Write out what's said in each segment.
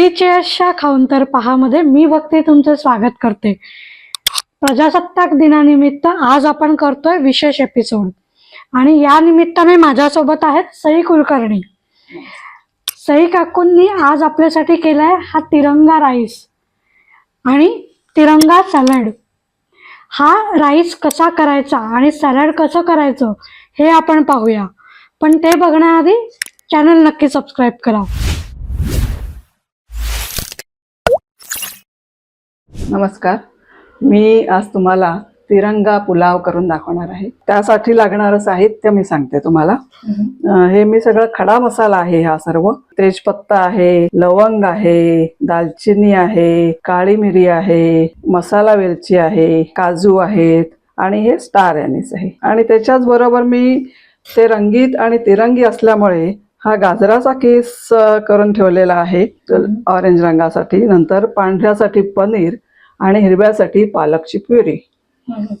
Three चेअर्सच्या खाऊन तर पहामध्ये मी भक्ती तुमचं स्वागत करते. प्रजासत्ताक दिनानिमित्त आज आपण करतोय विशेष एपिसोड आणि या निमित्ताने माझ्यासोबत आहेत सई कुलकर्णी. सई काकूंनी आज आपल्यासाठी केलाय हा तिरंगा राईस. आणि तिरंगा सॅलड. हा राईस कसा करायचा आणि सॅलड कसं करायचं हे आपण पाहूया. पण ते बघण्याआधी चॅनल नक्की सबस्क्राईब करा. नमस्कार. मी आज तुम्हाला तिरंगा पुलाव करून दाखवणार आहे. त्यासाठी लागणारं साहित्य मी सांगते तुम्हाला. हे मी सगळं खडा मसाला आहे हा सर्व. तेजपत्ता आहे लवंग आहे दालचिनी आहे काळी मिरी आहे मसाला वेलची आहे काजू आहेत आणि हे स्टार अॅनिस आहे. आणि त्याच्याच बरोबर मी ते रंगीत आणि तिरंगी असल्यामुळे हा गाजराचा केस करून ठेवलेला आहे. ऑरेंज रंगासाठी. नंतर पांढऱ्यासाठी पनीर. आणि हिरव्यासाठी पालकची प्युरी.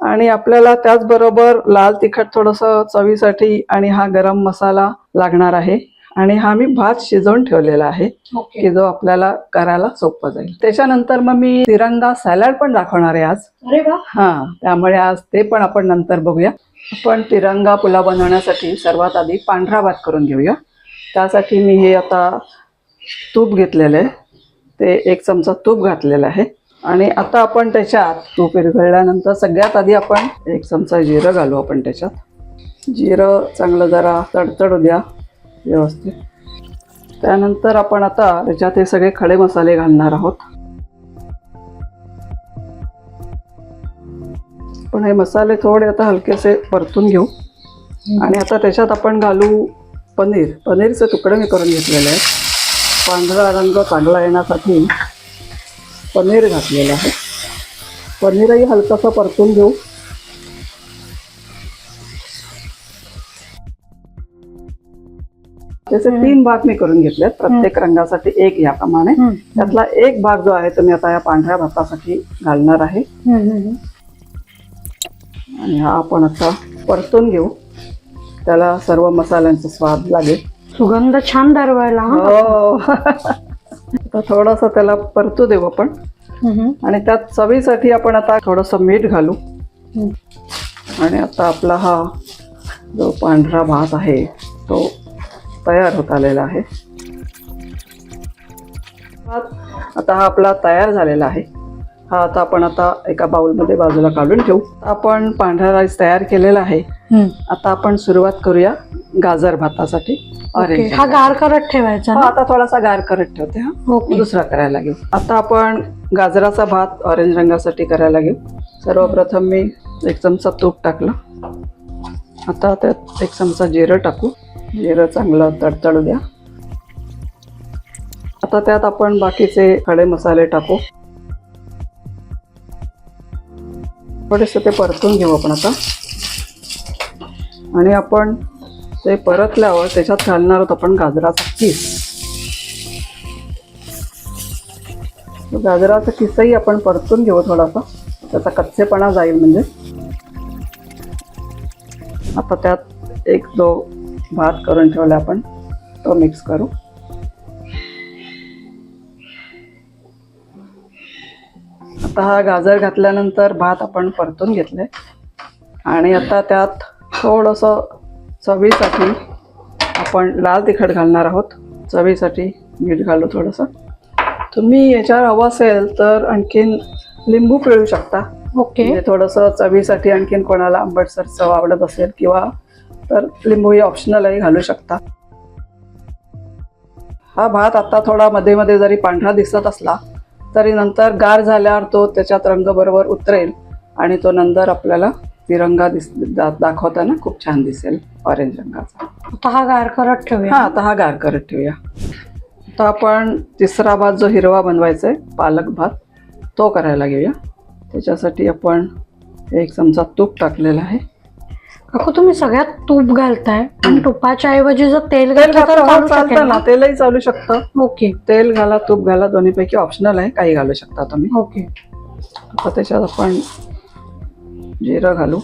आणि आपल्याला त्याचबरोबर लाल तिखट थोडंसं चवीसाठी आणि हा गरम मसाला लागणार आहे. आणि हा मी भात शिजवून ठेवलेला आहे की जो आपल्याला करायला सोपं जाईल. त्याच्यानंतर मग मी तिरंगा सॅलड पण दाखवणार आहे आज. हा त्यामुळे आज ते पण आपण नंतर बघूया. आपण तिरंगा पुलाव बनवण्यासाठी सर्वात आधी पांढरा भात करून घेऊया. त्यासाठी मी हे आता तूप घेतलेलं आहे. ते एक चमचा तूप घातलेलं आहे. आणि आता आपण त्याच्यात तूप विरघळल्यानंतर सगळ्यात आधी आपण एक चमचा जिरं घालू आपण त्याच्यात. जिरं चांगलं जरा तडतडू द्या व्यवस्थित. त्यानंतर आपण आता त्याच्यात हे सगळे खडे मसाले घालणार आहोत. पण हे मसाले थोडे आता हलकेसे परतून घेऊ. आणि आता त्याच्यात आपण घालू पनीर. पनीरचे तुकडे मी करून घेतलेले आहेत. पांढरा रंग चांगला येण्यासाठी पनीर घातलेलं आहे. पनीरही हलकंसं परतून घेऊ. त्याचे तीन भाग मी करून घेतलेत. प्रत्येक रंगासाठी एक याप्रमाणे. त्यातला एक भाग जो आहे तो मी आता या पांढऱ्या भातासाठी घालणार आहे. आणि हा आपण आता परतून घेऊ. त्याला सर्व मसाल्यांचा स्वाद लागेल. सुगंध छान दरवायला आता थोडंसं त्याला परतू देऊ आपण. आणि त्यात चवीसाठी आपण आता थोडंसं मीठ घालू. आणि आता आपला हा जो पांढरा भात आहे तो तयार होत आलेला आहे. भात आता हा आपला तयार झालेला आहे. हा आता आपण आता एका बाउलमध्ये बाजूला काढून ठेवू. आपण पांढरा राईस तयार केलेला आहे. आता आपण सुरुवात करूया गाजर भातासाठी. ऑरेंज हा गार करत ठेवायचा आता थोडासा गार करत ठेवते हा. दुसरा करायला घेऊ. आता आपण गाजराचा भात ऑरेंज रंगासाठी करायला घेऊ. सर्वप्रथम मी एक चमचा तूप टाकलं. आता त्यात एक चमचा जिरं टाकू. जिरं चांगलं तडतडू द्या. आता त्यात आपण बाकीचे खडे मसाले टाकू. थोडेसे ते परतून घेऊ आपण आता. आणि आपण ते परतल्यावर त्याच्यात घालणार आहोत आपण गाजराचा किस. गाजराचा किसही आपण परतून घेऊ थोडासा. त्याचा कच्चेपणा जाईल म्हणजे. आता त्यात एक जो भात करून ठेवला आपण. तो मिक्स करू. आता हा गाजर घातल्यानंतर भात आपण परतून घेतले आणि आता त्यात थोडंसं चवीसाठी आपण लाल तिखट घालणार आहोत. चवीसाठी मीठ घालू थोडंसं. तुम्ही याच्यावर हवं असेल तर आणखीन लिंबू पिळू शकता. ओके. म्हणजे थोडंसं चवीसाठी आणखीन कोणाला आंबटसर चव आवडत असेल किंवा तर लिंबूही ऑप्शनलही घालू शकता. हा भात आता थोडा मध्ये मध्ये जरी पांढरा दिसत असला तरी नंतर गार झाल्यावर तो त्याच्यात रंग बरोबर उतरेल आणि तो नंतर आपल्याला तिरंगा दिस दाखवताना खूप छान दिसेल ऑरेंज रंगाचा. आता हा गार करत ठेवूया. हा आता हा गार करत ठेवूया. आता आपण तिसरा भात जो हिरवा बनवायचा आहे पालक भात तो करायला घेऊया. त्याच्यासाठी आपण एक चमचा तूप टाकलेला आहे. काकू तुम्ही सगळ्यात तूप घालताय आणि तुपाच्या ऐवजी जर तेल तेल घातलं तर घातलं चालू तर चालतं ना? तेलही चालू शकतं. ओके. तेल घाला तूप घाला दोन्हीपैकी ऑप्शनल आहे काही घालू शकता तुम्ही. ओके. आता त्याच्यात आपण जिरं घालू.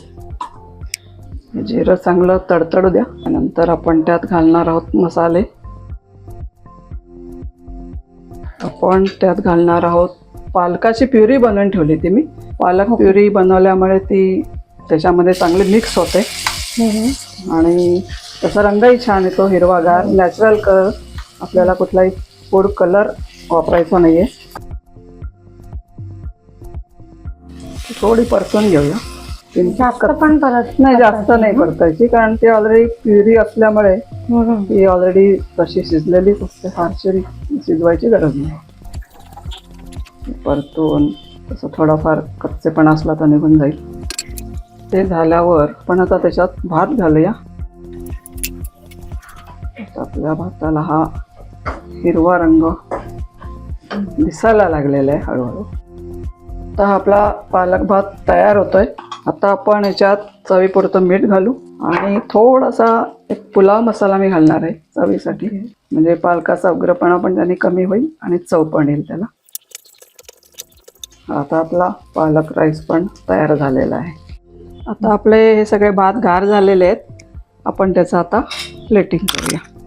जिरं चांगलं तडतडू द्या. नंतर आपण त्यात घालणार आहोत मसाले. आपण त्यात घालणार आहोत पालकाची प्युरी बनवून ठेवली ती मी. पालक प्युरी बनवल्यामुळे ती त्याच्यामध्ये चांगली मिक्स होते. आणि त्याचा रंगही छान येतो हिरवागार नॅचरल कलर आपल्याला कुठलाही फूड कलर वापरायचा नाहीये. थोडी परतून घेऊया. जास्त पण परत नाही जास्त नाही परतायची कारण ती ऑलरेडी प्युरी असल्यामुळे. ती ऑलरेडी तशी शिजलेलीच असते फारशी शिजवायची गरज नाही. परतून तसं थोडाफार कच्चेपणा असला तर निघून जाईल. ते झाल्यावर पण आता त्याच्यात भात घालूया. आपल्या भाताला हा हिरवा रंग दिसायला लागलेला आहे हळूहळू. हा आपला पालक भात तयार होतोय. आता आपण याच्यात चवीपुरतं मीठ घालू आणि थोडासा एक पुलाव मसाला मी घालणार आहे चवीसाठी. म्हणजे पालकाचा उग्रपणा पण त्याने कमी होईल आणि चव पण येईल त्याला. आता आपला पालक राईस पण तयार झालेला आहे. आता आपले हे सगळे भात गार झालेले आहेत. आपण त्याचं आता प्लेटिंग करूया.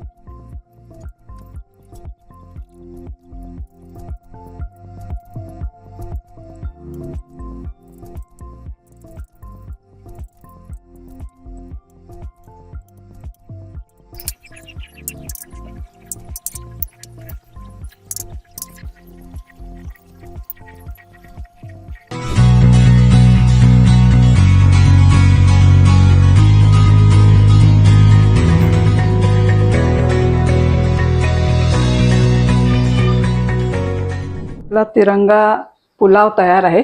आपला तिरंगा पुलाव तयार आहे.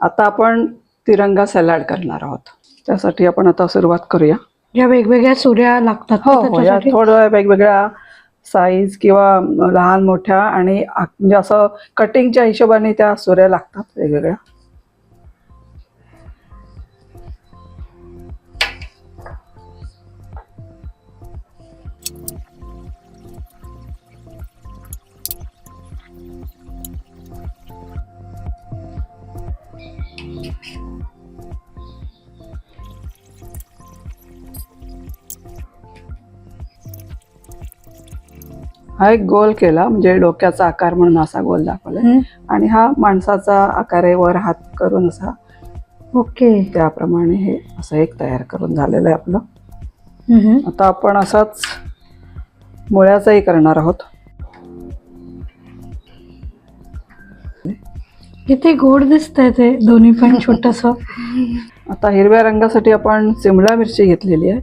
आता आपण तिरंगा सॅलड करणार आहोत. त्यासाठी आपण आता सुरुवात करूया. या वेगवेगळ्या सुऱ्या लागतात हो हो या? थोड्या वेगवेगळ्या साईज किंवा लहान मोठ्या आणि म्हणजे असं कटिंगच्या हिशोबाने त्या सुऱ्या लागतात वेगवेगळ्या. हा एक गोल केला म्हणजे डोक्याचा आकार म्हणून असा गोल दाखवलाय हम्म. आणि हा माणसाचा आकार आहे वर हात करून असा ओके. त्याप्रमाणे हे असं एक तयार करून झालेलं आहे आपलं. आता आपण असाच मुळ्याचाही करणार आहोत. किती गोड दिसतंय ते दोन्ही पण छोटस. आता हिरव्या रंगासाठी आपण सिमला मिरची घेतलेली आहे.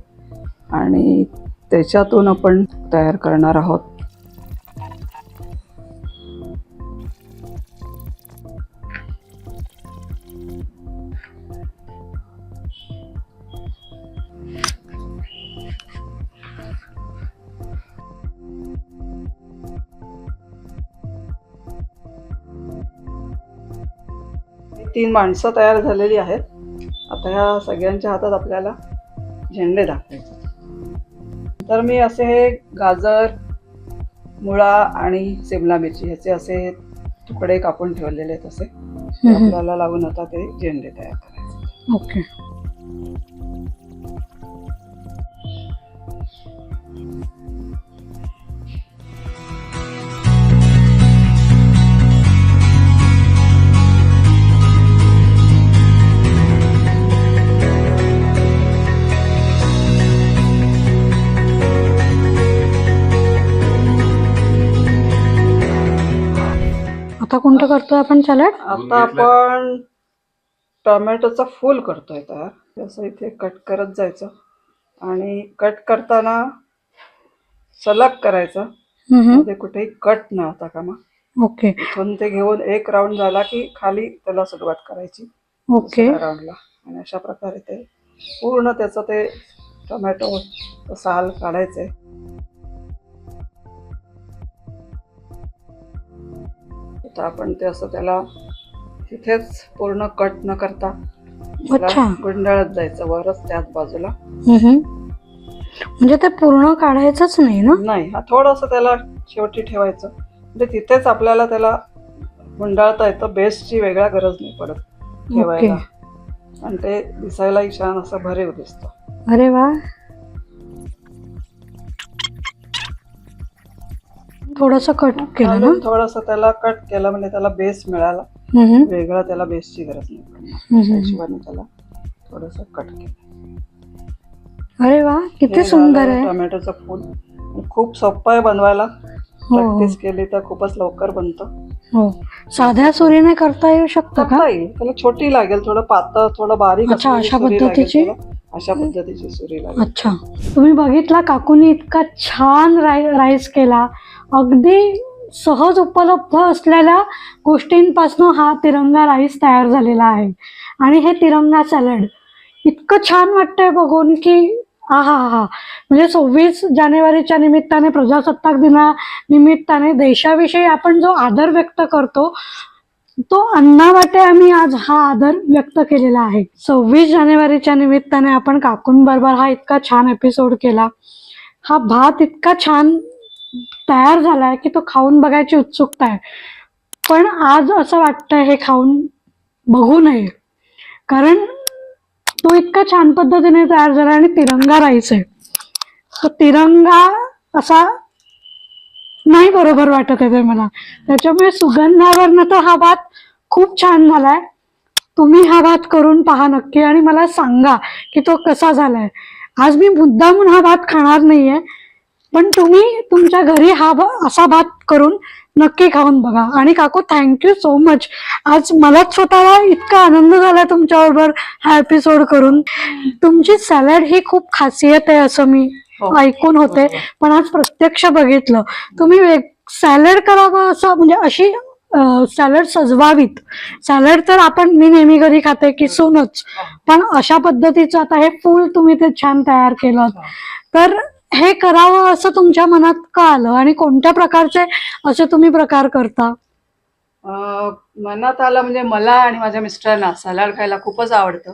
आणि त्याच्यातून आपण तयार करणार आहोत. तीन माणसं तयार झालेली आहेत. आता ह्या सगळ्यांच्या हातात आपल्याला झेंडे दाखवायचे. तर मी असे हे गाजर मुळा आणि सिमला मिरची ह्याचे असे तुकडे कापून ठेवलेले आहेत असे. आपल्याला लावून आता ते झेंडे तयार करायचे. ओके. आता कोणतं करतोय आपण सॅलड? आता आपण टोमॅटोचा फूल करतोय तयार असं इथे कट करत जायचं. आणि कट करताना सलग करायचं. म्हणजे कुठेही कट न होता कामा. ओके. इथून ते घेऊन एक राऊंड झाला की खाली त्याला सुरुवात करायची. ओके. राऊंडला. आणि अशा प्रकारे ते पूर्ण त्याचं ते टोमॅटो साल काढायचे आता आपण ते असं त्याला तिथेच पूर्ण कट न करता अच्छा. गुंडाळत जायचं वरच त्याच बाजूला. हम्म. म्हणजे ते पूर्ण काढायचंच नाही ना? नाही हा थोडंसं त्याला शेवटी ठेवायचं. म्हणजे तिथेच आपल्याला त्याला गुंडाळता येतं बेसची वेगळ्या गरज नाही पडत ठेवायला. आणि ते दिसायलाही छान असं भरीव दिसतं. अरे वा. थोडस कट केलं ना? थोडस त्याला कट केलं म्हणजे त्याला बेस मिळाला. वेगळा त्याला बेसची गरज नाही. हिशोबाने त्याला थोडस कट केलं. अरे वा किती हे सुंदर आहे. टोमॅटोचं फूल. खूप सोपं आहे बनवायला. हो. प्रॅक्टिस केली तर खूपच लवकर बनतं. हो. साध्या सुरीने करता येऊ शकतं का? त्याला छोटी लागेल थोडं पातळ थोडं बारीक अच्छा, अशा पद्धतीची? अशा पद्धतीची सुरी लागेल. अच्छा. तुम्ही बघितला काकूनी इतका छान राईस केला. अगदी सहज उपलब्ध असलेल्या गोष्टींपासून हा तिरंगा राईस तयार झालेला आहे. आणि हे तिरंगा सॅलड. इतकं छान वाटतंय बघून की हा हा हा. म्हणजे सव्वीस जानेवारीच्या निमित्ताने प्रजासत्ताक दिना निमित्ताने देशाविषयी आपण जो आदर व्यक्त करतो तो अन्नावाटे आम्ही आज हा आदर व्यक्त केलेला आहे. सव्वीस जानेवारीच्या निमित्ताने आपण काकूंबरोबर हा इतका छान एपिसोड केला. हा भात इतका छान तयार झालाय की तो खाऊन बघायची उत्सुकता आहे. पण आज असं वाटतंय हे खाऊन बघू नये. कारण तो इतका छान पद्धतीने तयार झाला आणि तिरंगा राईस आहे. तो तिरंगा असा नाही बरोबर वाटत आहे ते मला. त्याच्यामुळे सुगंधावरनं तर हा भात खूप छान झालाय. तुम्ही हा भात करून पहा नक्की आणि मला सांगा की तो कसा झालाय. आज मी मुद्दामून हा भात खाणार नाहीये. पण तुम्ही तुमच्या घरी हा असा भात करून नक्की खाऊन बघा. आणि काकू थँक्यू सो मच आज मलाच स्वतःला इतका आनंद झाला तुमच्याबरोबर हा एपिसोड करून. तुमची सॅलड ही खूप खासियत आहे असं मी हो. ऐकून होते. पण आज प्रत्यक्ष बघितलं. तुम्ही सॅलड करावं असं म्हणजे अशी सॅलड सजवावीत. सॅलड तर आपण मी नेहमी घरी खाते किसूनच पण अशा पद्धतीचं आता हे फूल तुम्ही ते छान तयार केलं. तर हे करावं असं तुमच्या मनात का आलं? आणि कोणत्या प्रकारचे असे तुम्ही प्रकार करता? अं, मनात आलं म्हणजे मला आणि माझ्या मिस्टरांना सलाड खायला खूपच आवडतं.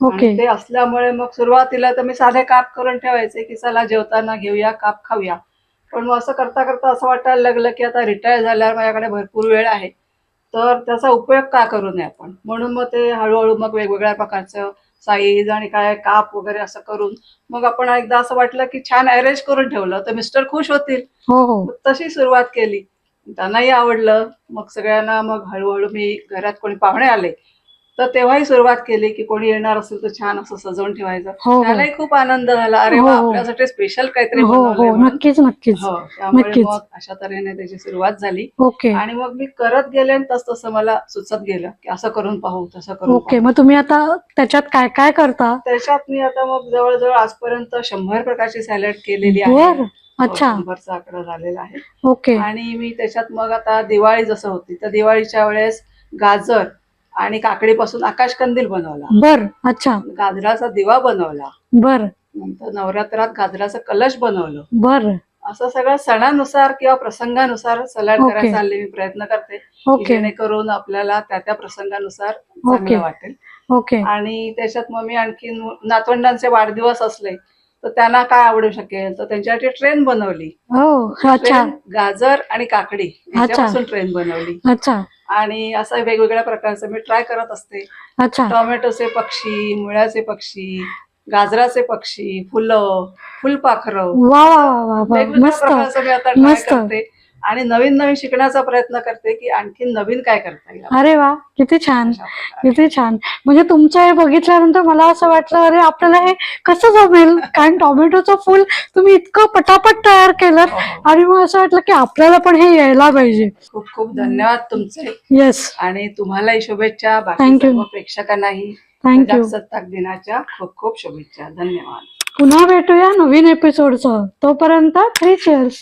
ओके. आणि ते असल्यामुळे मग सुरुवातीला तर मी साधे काप करून ठेवायचे की चला जेवताना घेऊया काप खाऊया. पण मग असं करता करता असं वाटायला लागलं की आता रिटायर झाल्यावर माझ्याकडे भरपूर वेळ आहे. तर त्याचा उपयोग का करू नये आपण? म्हणून मग ते हळूहळू मग वेगवेगळ्या प्रकारचं साईज आणि काय काप वगैरे असं करून. मग आपण एकदा असं वाटलं की छान अरेंज करून ठेवलं तर मिस्टर खुश होतील. हो हो. तशी सुरुवात केली. त्यांनाही आवडलं. मग सगळ्यांना मग हळूहळू मी घरात कोणी पाहुणे आले. तर तेव्हाही सुरुवात केली की कोणी येणार असेल तर छान असं सजवून ठेवायचं. हो हो. त्यालाही खूप आनंद झाला. अरे वा हो, हो. आपल्यासाठी स्पेशल काहीतरी हो बनवलंय हो म्हणून. नक्कीच नक्कीच. हो त्यामुळे नक्कीच. मग अशा तऱ्हेने त्याची सुरुवात झाली. ओके. आणि मग मी करत गेले आणि तस तसं मला सुचत गेलं की असं करून पाहू तसं करून ओके पाहू. मग तुम्ही आता त्याच्यात काय काय करता? त्याच्यात मी आता मग जवळजवळ आजपर्यंत शंभर प्रकारची सॅलड केलेली आहे. बर हो, अच्छा. शंभरचा आकडा झालेला आहे. ओके. आणि मी त्याच्यात मग आता दिवाळी जसं होती तर दिवाळीच्या वेळेस गाजर आणि काकडीपासून आकाशकंदील बनवला. बर अच्छा. गाजराचा दिवा बनवला. बर. नंतर नवरात्रात गाजराचं कलश बनवलं. बर. असं सगळं सणानुसार किंवा प्रसंगानुसार सलाड ओके. करायचा हल्ली मी प्रयत्न करते की ओके. जेणेकरून आपल्याला त्या त्या प्रसंगानुसार ओके. चांगलं वाटेल. ओके. आणि त्याच्यात मग मी आणखी नातवंडांचे वाढदिवस असले तर त्यांना काय आवडू शकेल? तर त्यांच्यासाठी ट्रेन बनवली. हो अच्छा. ट्रेन गाजर आणि काकडी याच्यापासून ट्रेन बनवली. अच्छा. आणि असं वेगवेगळ्या प्रकारचं मी ट्राय करत असते. अच्छा. टोमॅटोचे पक्षी मुळ्याचे पक्षी गाजराचे पक्षी फुलं फुलपाखरं. वा वा वा वा वा. वेगवेगळ्या मस्त. प्रकारचं मी आता ट्राय मस्त. करते. आणि नवीन नवीन शिकण्याचा प्रयत्न करते की आणखी नवीन काय करता येईल. अरे वा किती छान. किती छान. म्हणजे तुमचं हे बघितल्यानंतर मला असं वाटलं अरे आपल्याला हे कसं जमेल? कारण टोमॅटोचं फुल तुम्ही इतकं पटापट तयार केलं हो, हो. आणि मग असं वाटलं की आपल्याला पण हे यायला पाहिजे. खूप खूप धन्यवाद तुमचे. येस आणि तुम्हालाही शुभेच्छा. सर्व प्रेक्षकांनाही. थँक्यू प्रजासत्ताक दिनाच्या खूप खूप शुभेच्छा. धन्यवाद. पुन्हा भेटूया नवीन एपिसोडसह तोपर्यंत थ्री चेअर्स